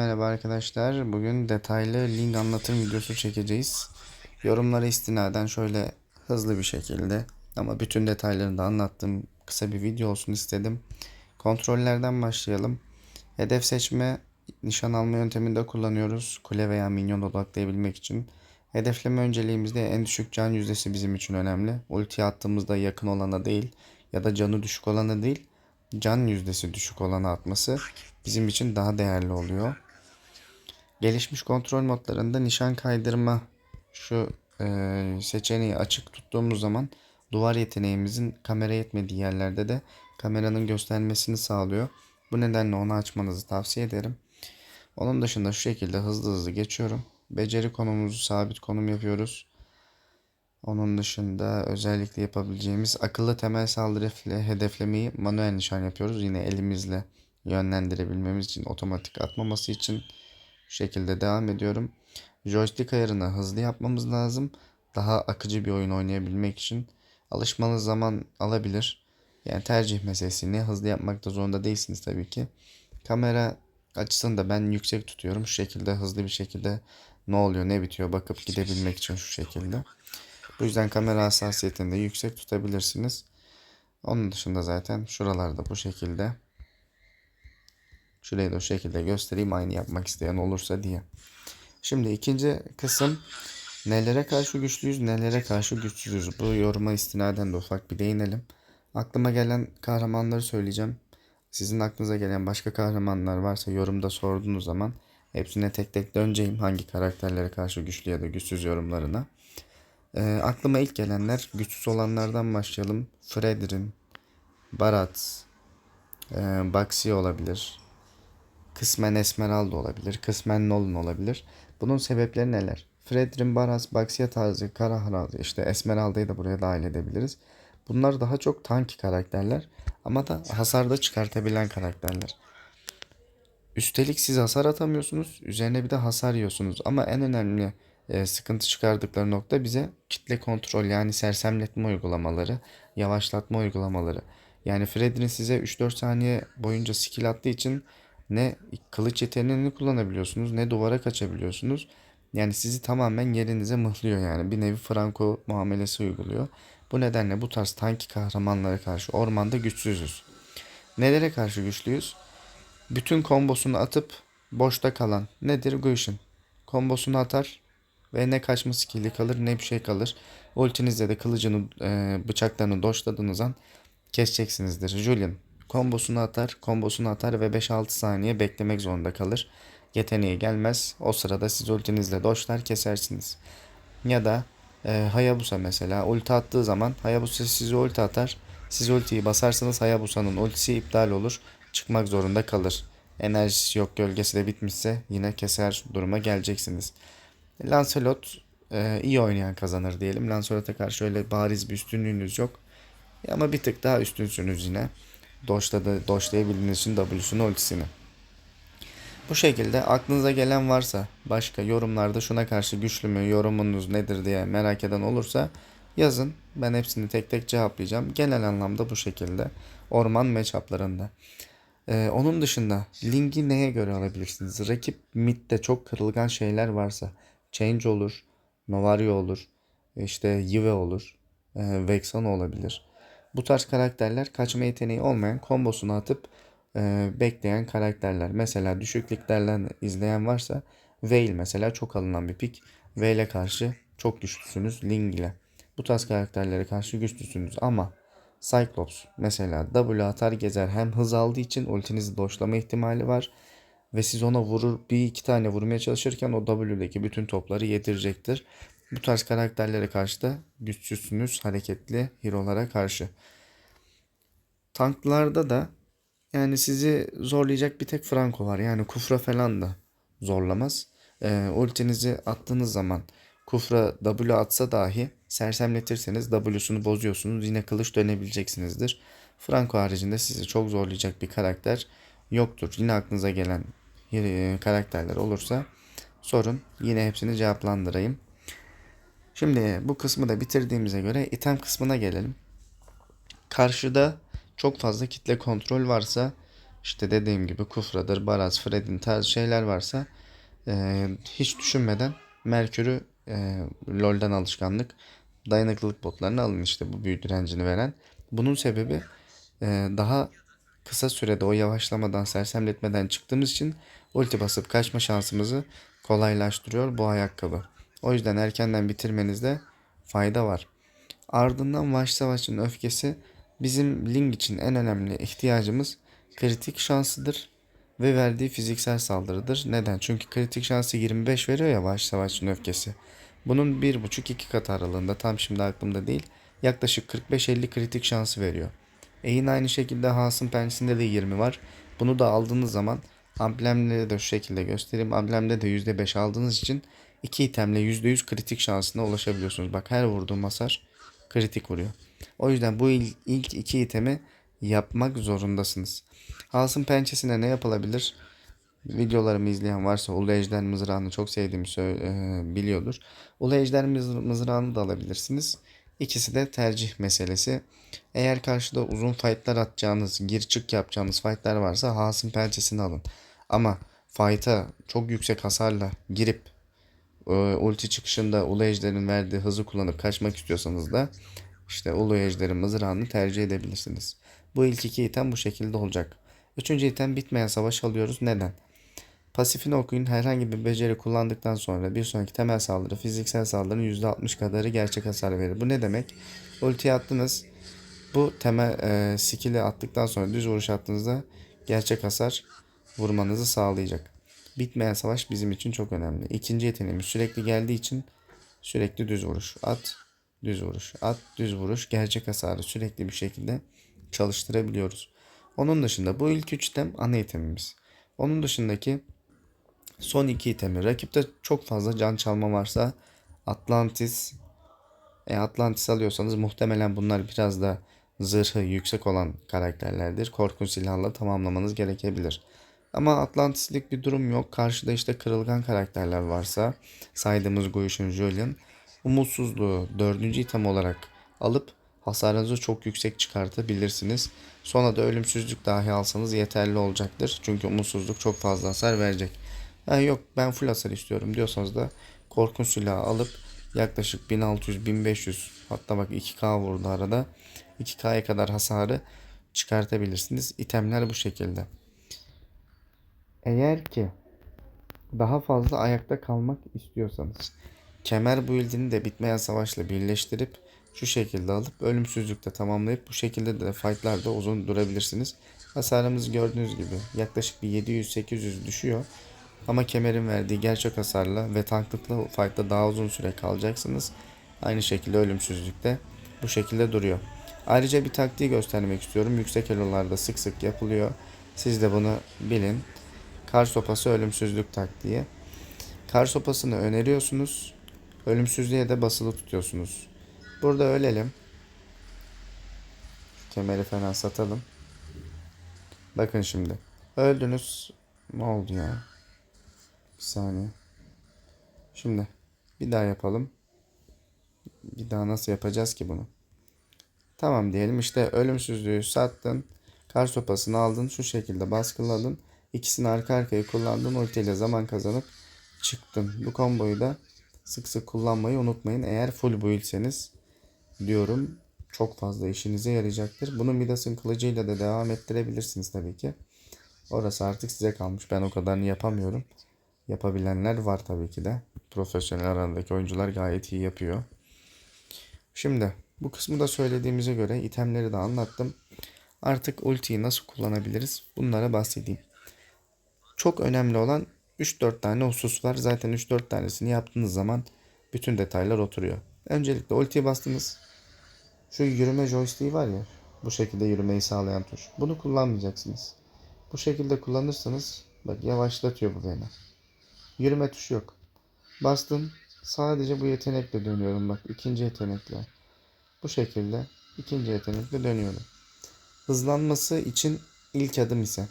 Merhaba arkadaşlar. Bugün detaylı Ling anlatım videosu çekeceğiz. Yorumlara istinaden şöyle hızlı bir şekilde ama bütün detaylarını da anlattığım kısa bir video olsun istedim. Kontrollerden başlayalım. Hedef seçme, nişan alma yönteminde kullanıyoruz. Kule veya minyon odaklayabilmek için. Hedefleme önceliğimizde en düşük can yüzdesi bizim için önemli. Ulti attığımızda yakın olana değil ya da canı düşük olana değil, can yüzdesi düşük olana atması bizim için daha değerli oluyor. Gelişmiş kontrol modlarında nişan kaydırma şu e, seçeneği açık tuttuğumuz zaman duvar yeteneğimizin kamera yetmediği yerlerde de kameranın göstermesini sağlıyor. Bu nedenle onu açmanızı tavsiye ederim. Onun dışında şu şekilde hızlı hızlı geçiyorum. Beceri konumumuzu sabit konum yapıyoruz. Onun dışında özellikle yapabileceğimiz akıllı temel saldırı hedeflemeyi manuel nişan yapıyoruz. Yine elimizle yönlendirebilmemiz için otomatik atmaması için şekilde devam ediyorum. Joystick ayarını hızlı yapmamız lazım. Daha akıcı bir oyun oynayabilmek için alışmanız zaman alabilir. Yani tercih meselesini hızlı yapmakta zorunda değilsiniz tabii ki. Kamera açısını da ben yüksek tutuyorum. Şu şekilde hızlı bir şekilde ne oluyor ne bitiyor bakıp gidebilmek için şu şekilde. Bu yüzden kamera hassasiyetini de yüksek tutabilirsiniz. Onun dışında zaten şuralarda bu şekilde. Şurayı da o şekilde göstereyim aynı yapmak isteyen olursa diye. Şimdi ikinci kısım nelere karşı güçlüyüz nelere karşı güçsüzüz. Bu yoruma istinaden de ufak bir değinelim. Aklıma gelen kahramanları söyleyeceğim. Sizin aklınıza gelen başka kahramanlar varsa yorumda sorduğunuz zaman hepsine tek tek döneceğim hangi karakterlere karşı güçlü ya da güçsüz yorumlarına. E, aklıma ilk gelenler güçsüz olanlardan başlayalım. Fredrin, Barat, e, Baxi olabilir. Kısmen Esmeralda olabilir. Kısmen Nolan olabilir. Bunun sebepleri neler? Fredrin, Baras, Baxia tarzı, Karaharaz, işte Esmeralda'yı da buraya dahil edebiliriz. Bunlar daha çok tanki karakterler ama da hasarda çıkartabilen karakterler. Üstelik siz hasar atamıyorsunuz. Üzerine bir de hasar yiyorsunuz. Ama en önemli e, sıkıntı çıkardıkları nokta bize kitle kontrol yani sersemletme uygulamaları, yavaşlatma uygulamaları. Yani Fredrin size 3-4 saniye boyunca skill attığı için ne kılıç yeteneğini kullanabiliyorsunuz ne duvara kaçabiliyorsunuz. Yani sizi tamamen yerinize mıhlıyor yani. Bir nevi Franco muamelesi uyguluyor. Bu nedenle bu tarz tanki kahramanlara karşı ormanda güçsüzüz. Nelere karşı güçlüyüz? Bütün kombosunu atıp boşta kalan nedir Gusion? Kombosunu atar ve ne kaçma skill'i kalır ne bir şey kalır. Ultinizle de kılıcını e, bıçaklarını doşladığınız an keseceksinizdir. Julian kombosunu atar, kombosunu atar ve 5-6 saniye beklemek zorunda kalır. Yeteneği gelmez. O sırada siz ultinizle doşlar kesersiniz. Ya da e, Hayabusa mesela ulti attığı zaman Hayabusa size ulti atar. Siz ultiyi basarsanız Hayabusa'nın ultisi iptal olur. Çıkmak zorunda kalır. Enerjisi yok gölgesi de bitmişse yine keser duruma geleceksiniz. Lancelot e, iyi oynayan kazanır diyelim. Lancelot'a karşı öyle bariz bir üstünlüğünüz yok. Ama bir tık daha üstünsünüz yine. Doşladı, doşlayabildiğiniz için W'sunu ultisini. Bu şekilde aklınıza gelen varsa başka yorumlarda şuna karşı güçlü mü yorumunuz nedir diye merak eden olursa yazın. Ben hepsini tek tek cevaplayacağım. Genel anlamda bu şekilde. Orman matchuplarında. Ee, onun dışında linki neye göre alabilirsiniz? Rakip midde çok kırılgan şeyler varsa Change olur, Novario olur, işte Yive olur, e, Vexon olabilir. Bu tarz karakterler kaçma yeteneği olmayan kombosunu atıp e, bekleyen karakterler. Mesela düşük liglerden izleyen varsa Veil mesela çok alınan bir pik. Veil'e karşı çok güçlüsünüz Ling ile. Bu tarz karakterlere karşı güçlüsünüz ama Cyclops mesela W atar gezer hem hız aldığı için ultinizi doşlama ihtimali var. Ve siz ona vurur bir iki tane vurmaya çalışırken o W'deki bütün topları yedirecektir. Bu tarz karakterlere karşı da güçsüzsünüz hareketli hero'lara karşı. Tanklarda da yani sizi zorlayacak bir tek Franco var. Yani Kufra falan da zorlamaz. Ee, ultinizi attığınız zaman Kufra W atsa dahi sersemletirseniz W'sunu bozuyorsunuz. Yine kılıç dönebileceksinizdir. Franco haricinde sizi çok zorlayacak bir karakter yoktur. Yine aklınıza gelen e, karakterler olursa sorun. Yine hepsini cevaplandırayım. Şimdi bu kısmı da bitirdiğimize göre item kısmına gelelim. Karşıda çok fazla kitle kontrol varsa işte dediğim gibi Kufra'dır, Baraz, Fred'in tarzı şeyler varsa e, hiç düşünmeden Merkür'ü e, LoL'den alışkanlık dayanıklılık botlarını alın işte bu büyü direncini veren. Bunun sebebi e, daha kısa sürede o yavaşlamadan sersemletmeden çıktığımız için ulti basıp kaçma şansımızı kolaylaştırıyor bu ayakkabı. O yüzden erkenden bitirmenizde fayda var. Ardından Vahşi Savaş'ın öfkesi bizim Ling için en önemli ihtiyacımız kritik şansıdır ve verdiği fiziksel saldırıdır. Neden? Çünkü kritik şansı 25 veriyor ya Vahşi Savaş'ın öfkesi. Bunun 1.5-2 katı aralığında tam şimdi aklımda değil yaklaşık 45-50 kritik şansı veriyor. E yine aynı şekilde Hasım Pençesi'nde de 20 var. Bunu da aldığınız zaman amblemleri de şu şekilde göstereyim. Amblemde de %5 aldığınız için iki itemle %100 kritik şansına ulaşabiliyorsunuz. Bak her vurduğum hasar kritik vuruyor. O yüzden bu il- ilk iki itemi yapmak zorundasınız. Hasım pençesine ne yapılabilir? Videolarımı izleyen varsa Ulu Ejder mızrağını çok sevdiğimi e, biliyordur. Ulu Ejder mız- mızrağını da alabilirsiniz. İkisi de tercih meselesi. Eğer karşıda uzun fightlar atacağınız, gir çık yapacağınız fightlar varsa Hasım pençesini alın. Ama fight'a çok yüksek hasarla girip ulti çıkışında Ulu Ejder'in verdiği hızı kullanıp kaçmak istiyorsanız da işte Ulu Ejder'in mızrağını tercih edebilirsiniz. Bu ilk iki item bu şekilde olacak. Üçüncü item bitmeyen savaş alıyoruz. Neden? Pasifini okuyun. Herhangi bir beceri kullandıktan sonra bir sonraki temel saldırı fiziksel saldırının %60 kadarı gerçek hasar verir. Bu ne demek? Ultiyi attınız. Bu temel e, skill'i attıktan sonra düz vuruş attığınızda gerçek hasar vurmanızı sağlayacak. Bitmeyen savaş bizim için çok önemli. İkinci yeteneğimiz sürekli geldiği için sürekli düz vuruş. At, düz vuruş. At, düz vuruş. Gerçek hasarı sürekli bir şekilde çalıştırabiliyoruz. Onun dışında bu ilk üç item ana itemimiz. Onun dışındaki son iki itemi. Rakipte çok fazla can çalma varsa Atlantis e, Atlantis alıyorsanız muhtemelen bunlar biraz da zırhı yüksek olan karakterlerdir. Korkunç silahla tamamlamanız gerekebilir. Ama Atlantislik bir durum yok. Karşıda işte kırılgan karakterler varsa saydığımız Guishun Julian umutsuzluğu dördüncü item olarak alıp hasarınızı çok yüksek çıkartabilirsiniz. Sonra da ölümsüzlük dahi alsanız yeterli olacaktır. Çünkü umutsuzluk çok fazla hasar verecek. Ha yok ben full hasar istiyorum diyorsanız da korkunç silahı alıp yaklaşık 1600-1500 hatta bak 2K vurdu arada. 2K'ya kadar hasarı çıkartabilirsiniz. İtemler bu şekilde. Eğer ki daha fazla ayakta kalmak istiyorsanız kemer build'ini de bitmeyen savaşla birleştirip şu şekilde alıp ölümsüzlükte tamamlayıp bu şekilde de fightlarda uzun durabilirsiniz. Hasarımız gördüğünüz gibi yaklaşık bir 700-800 düşüyor. Ama kemerin verdiği gerçek hasarla ve tanklıkla fight'ta daha uzun süre kalacaksınız. Aynı şekilde ölümsüzlükte bu şekilde duruyor. Ayrıca bir taktiği göstermek istiyorum. Yüksek elolarda sık sık yapılıyor. Siz de bunu bilin. Kar sopası ölümsüzlük taktiği. Kar sopasını öneriyorsunuz. Ölümsüzlüğe de basılı tutuyorsunuz. Burada ölelim. Şu kemeri falan satalım. Bakın şimdi. Öldünüz. Ne oldu ya? Bir saniye. Şimdi bir daha yapalım. Bir daha nasıl yapacağız ki bunu? Tamam diyelim işte ölümsüzlüğü sattın. Kar sopasını aldın. Şu şekilde baskıladın. İkisini arka arkaya kullandın. Ultiyle zaman kazanıp çıktın. Bu komboyu da sık sık kullanmayı unutmayın. Eğer full build'seniz diyorum çok fazla işinize yarayacaktır. Bunu Midas'ın kılıcıyla da devam ettirebilirsiniz tabii ki. Orası artık size kalmış. Ben o kadarını yapamıyorum. Yapabilenler var tabii ki de. Profesyonel aradaki oyuncular gayet iyi yapıyor. Şimdi bu kısmı da söylediğimize göre itemleri de anlattım. Artık ultiyi nasıl kullanabiliriz? Bunlara bahsedeyim. Çok önemli olan 3-4 tane husus var. Zaten 3-4 tanesini yaptığınız zaman bütün detaylar oturuyor. Öncelikle ultiyi bastınız. Şu yürüme joystick'i var ya. Bu şekilde yürümeyi sağlayan tuş. Bunu kullanmayacaksınız. Bu şekilde kullanırsanız bak yavaşlatıyor bu beni. Yürüme tuşu yok. Bastım. Sadece bu yetenekle dönüyorum bak. ikinci yetenekle. Bu şekilde ikinci yetenekle dönüyorum. Hızlanması için ilk adım ise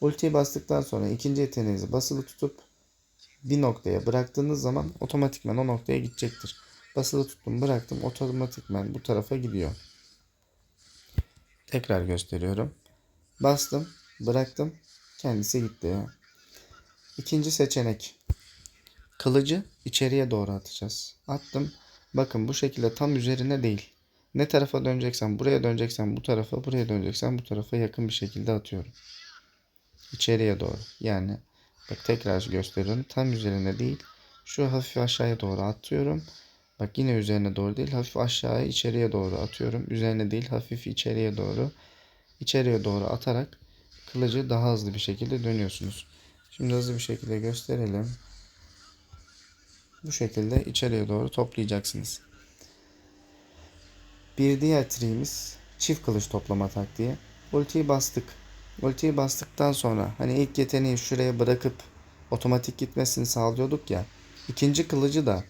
ultiyi bastıktan sonra ikinci yeteneğinizi basılı tutup bir noktaya bıraktığınız zaman otomatikman o noktaya gidecektir. Basılı tuttum bıraktım otomatikman bu tarafa gidiyor. Tekrar gösteriyorum. Bastım. Bıraktım. Kendisi gitti. İkinci seçenek. Kılıcı içeriye doğru atacağız. Attım. Bakın bu şekilde tam üzerine değil. Ne tarafa döneceksen, buraya döneceksen bu tarafa, buraya döneceksen bu tarafa yakın bir şekilde atıyorum. İçeriye doğru. Yani bak tekrar gösteriyorum. Tam üzerine değil. Şu hafif aşağıya doğru atıyorum. Bak yine üzerine doğru değil. Hafif aşağıya içeriye doğru atıyorum. Üzerine değil hafif içeriye doğru. İçeriye doğru atarak kılıcı daha hızlı bir şekilde dönüyorsunuz. Şimdi hızlı bir şekilde gösterelim. Bu şekilde içeriye doğru toplayacaksınız. Bir diğer triğimiz çift kılıç toplama taktiği. Ultiyi bastık. Ultiyi bastıktan sonra hani ilk yeteneği şuraya bırakıp otomatik gitmesini sağlıyorduk ya. İkinci kılıcı da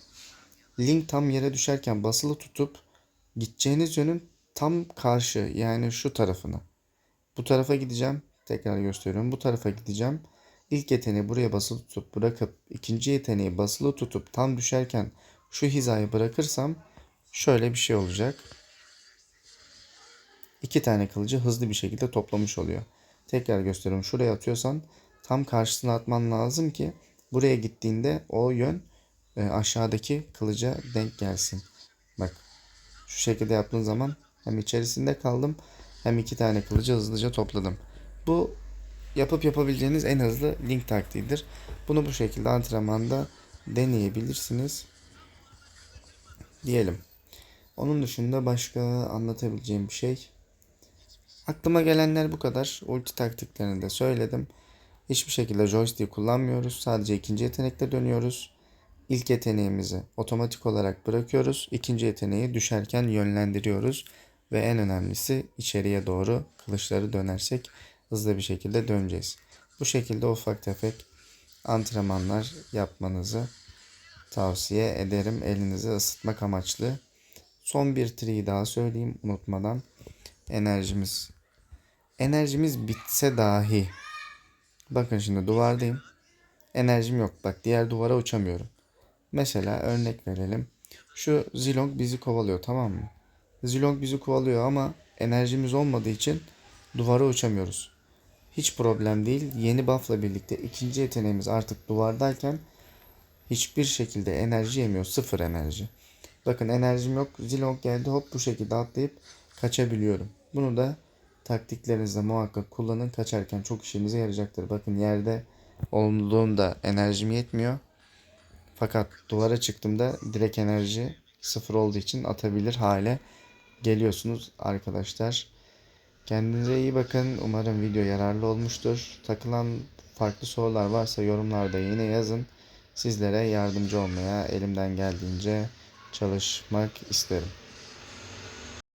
link tam yere düşerken basılı tutup gideceğiniz yönün tam karşı yani şu tarafına. Bu tarafa gideceğim. Tekrar gösteriyorum. Bu tarafa gideceğim. İlk yeteneği buraya basılı tutup bırakıp ikinci yeteneği basılı tutup tam düşerken şu hizayı bırakırsam şöyle bir şey olacak. İki tane kılıcı hızlı bir şekilde toplamış oluyor. Tekrar gösteriyorum. Şuraya atıyorsan tam karşısına atman lazım ki buraya gittiğinde o yön e, aşağıdaki kılıca denk gelsin. Bak şu şekilde yaptığın zaman hem içerisinde kaldım hem iki tane kılıcı hızlıca topladım. Bu yapıp yapabileceğiniz en hızlı link taktiğidir. Bunu bu şekilde antrenmanda deneyebilirsiniz. Diyelim. Onun dışında başka anlatabileceğim bir şey. Aklıma gelenler bu kadar. Ulti taktiklerini de söyledim. Hiçbir şekilde joystick kullanmıyoruz. Sadece ikinci yetenekte dönüyoruz. İlk yeteneğimizi otomatik olarak bırakıyoruz. İkinci yeteneği düşerken yönlendiriyoruz. Ve en önemlisi içeriye doğru kılıçları dönersek hızlı bir şekilde döneceğiz. Bu şekilde ufak tefek antrenmanlar yapmanızı tavsiye ederim. Elinizi ısıtmak amaçlı. Son bir triyi daha söyleyeyim unutmadan. Enerjimiz enerjimiz bitse dahi bakın şimdi duvardayım. Enerjim yok. Bak diğer duvara uçamıyorum. Mesela örnek verelim. Şu Zilong bizi kovalıyor tamam mı? Zilong bizi kovalıyor ama enerjimiz olmadığı için duvara uçamıyoruz. Hiç problem değil. Yeni buff'la birlikte ikinci yeteneğimiz artık duvardayken hiçbir şekilde enerji yemiyor. Sıfır enerji. Bakın enerjim yok. Zilong geldi hop bu şekilde atlayıp kaçabiliyorum. Bunu da taktiklerinizde muhakkak kullanın. Kaçarken çok işinize yarayacaktır. Bakın yerde olduğunda enerjim yetmiyor. Fakat duvara çıktığımda direkt enerji sıfır olduğu için atabilir hale geliyorsunuz arkadaşlar. Kendinize iyi bakın. Umarım video yararlı olmuştur. Takılan farklı sorular varsa yorumlarda yine yazın. Sizlere yardımcı olmaya elimden geldiğince çalışmak isterim.